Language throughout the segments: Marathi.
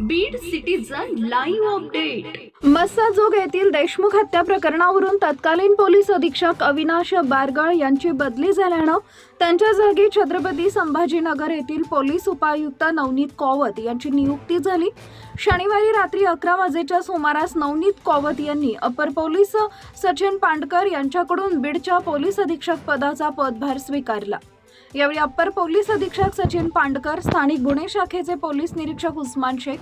Beed citizen live update Massajog येथील देशमुख हत्या प्रकरणावरून तत्कालीन पोलीस अधीक्षक अविनाश बारगळ यांची बदली झाल्यानं त्यांच्या जागी छत्रपती संभाजीनगर येथील पोलीस उपायुक्त नवनीत कौवत यांची नियुक्ती झाली. शनिवारी रात्री अकरा वाजेच्या सुमारास नवनीत कौवत यांनी अपर पोलीस सचिन पांडकर यांच्याकडून बीडच्या पोलीस अधीक्षक पदाचा पदभार स्वीकारला. यावेळी अप्पर पोलीस अधीक्षक सचिन पांडकर स्थानिक गुन्हे शाखेचे पोलीस निरीक्षक उस्मान शेख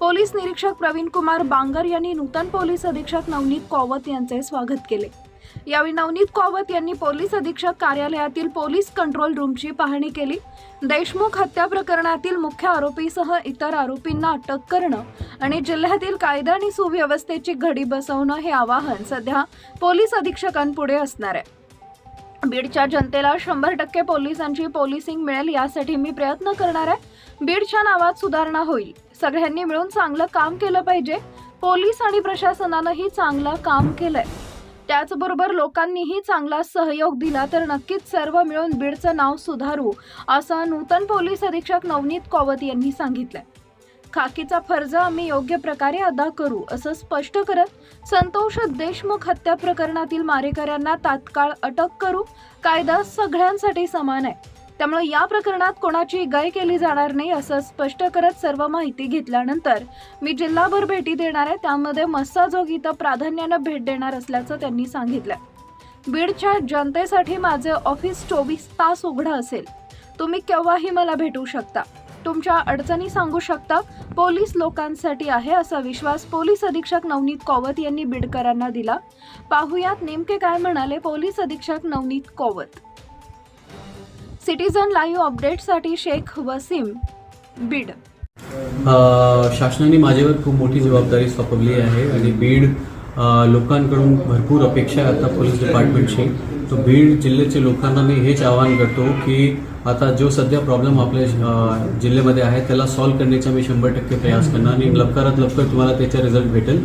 पोलीस निरीक्षक प्रवीण कुमार बांगर यांनी नूतन पोलीस अधीक्षक नवनीत कौवत यांचे स्वागत केले. यावेळी नवनीत कौवत यांनी पोलीस अधीक्षक कार्यालयातील पोलीस कंट्रोल रूमची पाहणी केली. देशमुख हत्या प्रकरणातील मुख्य आरोपीसह इतर आरोपींना अटक करणं आणि जिल्ह्यातील कायदा आणि सुव्यवस्थेची घडी बसवणं हे आवाहन सध्या पोलीस अधीक्षकांपुढे असणार आहे. बीडच्या जनतेला शंभर टक्के पोलिसांची पोलिसिंग मिळेल यासाठी मी प्रयत्न करणार आहे. बीडच्या नावात सुधारणा होईल. सगळ्यांनी मिळून चांगलं काम केलं पाहिजे. पोलीस आणि प्रशासनानंही चांगलं काम केलंय. त्याचबरोबर लोकांनीही चांगला सहयोग दिला तर नक्कीच सर्व मिळून बीडचं नाव सुधारू असं नूतन पोलीस अधीक्षक नवनीत कौवत यांनी सांगितलंय. खाकीचा फर्ज आम्ही योग्य प्रकारे अदा करू असं स्पष्ट करत संतोष देशमुख हत्या प्रकरणातील मारेकऱ्यांना तात्काळ अटक करू. कायदा सगळ्यांसाठी समान आहे. त्यामुळे या प्रकरणात कोणाची गय केली जाणार नाही असं स्पष्ट करत सर्व माहिती घेतल्यानंतर मी जिल्हाभर भेटी देणार आहे. त्यामध्ये मस्साजोग इथं प्राधान्यानं भेट देणार असल्याचं त्यांनी सांगितलं बीडच्या जनतेसाठी माझे ऑफिस चोवीस तास उघडं असेल. तुम्ही केव्हाही मला भेटू शकता. तुमच्या अडचणी सांगू शकता? पोलीस लोकांसाठी आहे असा विश्वास पोलीस अधीक्षक नवनीत कौवत यांनी बीडकरांना दिला. पाहुयात नेमके काय म्हणाले पोलीस अधीक्षक नवनीत कौवत. सिटीजन लाईव्ह अपडेटसाठी शेख वसीम बीड. शासनाने माझ्यावर खूप मोठी जबाबदारी सोपवली आहे आणि बीड लोकांकडून भरपूर अपेक्षा आहे आता पोलीस डिपार्टमेंटची. तो बीड जिल्ह्याचे लोकांना मी हेच आवाहन करतो की आता जो सध्या प्रॉब्लेम आपल्या जिल्ह्यामध्ये आहे त्याला सॉल्व्ह करण्याचा मी शंभर टक्के प्रयास करणार आणि लवकरात लवकर तुम्हाला त्याचा रिझल्ट भेटेल.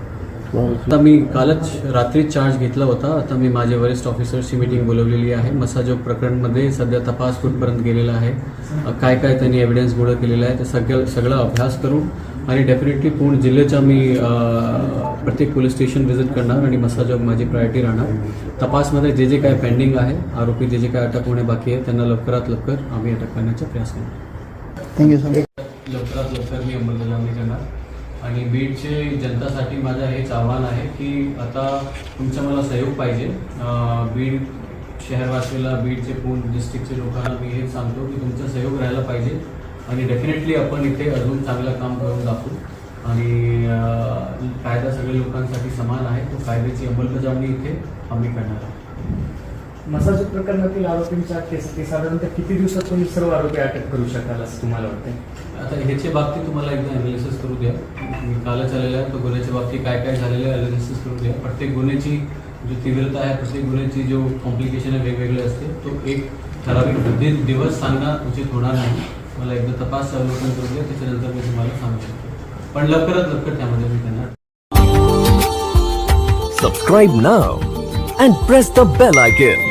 आता मी कालच रात्री चार्ज घेतला होता. आता मी माझ्या वरिष्ठ ऑफिसर्सची मीटिंग बोलवलेली आहे. मसाजोग प्रकरणमध्ये सध्या तपास कुठपर्यंत गेलेला आहे? काय काय त्यांनी एव्हिडन्स गोळा केलेला आहे? ते सगळं सगळं अभ्यास करून आणि डेफिनेटली पूर्ण जिल्ह्याच्या मी प्रत्येक पोलीस स्टेशन व्हिजिट करणार आणि मसाजोग माझी प्रायोरिटी राहणार. तपासमध्ये जे जे काय पेंडिंग आहे आरोपी जे जे काय अटक होणे बाकी आहे त्यांना लवकरात लवकर आम्ही अटक करण्याचा प्रयास करणार. थँक्यू सर लवकरात लवकर मी अंमलबजावणी करणार. आणि बीडचे जनतासाठी माझं हेच आव्हान आहे की आता तुमचा मला सहयोग पाहिजे. बीड शहरवासीला बीडचे पूर्ण डिस्ट्रिक्टचे लोकांना मी हेच सांगतो की तुमचा सहयोग राहायला पाहिजे. आणि डेफिनेटली आपण इथे अजून चांगलं काम करून दाखवू. आणि कायदा सगळ्या लोकांसाठी समान आहे. तो कायद्याची अंमलबजावणी इथे आम्ही करणार आहोत. मसाज प्रकरणातील आरोपींच्या केस साधारणतः किती दिवसात तुम्ही सर्व आरोपी अटक करू शकाल असं तुम्हाला वाटतं आता ह्याच्या बाबतीत तुम्हाला एकदा अनालिसिस करू द्या. मी कालच आलेला आहे तो गुन्ह्याच्या बाबतीत काय काय झालेलं आहे अनालिसिस करू द्या. प्रत्येक गुन्ह्याची जो तीव्रता आहे प्रत्येक गुन्ह्याची जो कॉम्प्लिकेशन आहे वेगवेगळे असते तो एक ठराविक दिवस सांगणं उचित होणार नाही. मला एकदा तपास अवलोकन करू द्या. त्याच्यानंतर मी तुम्हाला सांगू शकतो. पण लवकरात लवकर त्यामध्ये मी त्यांना Subscribe now and press the bell icon.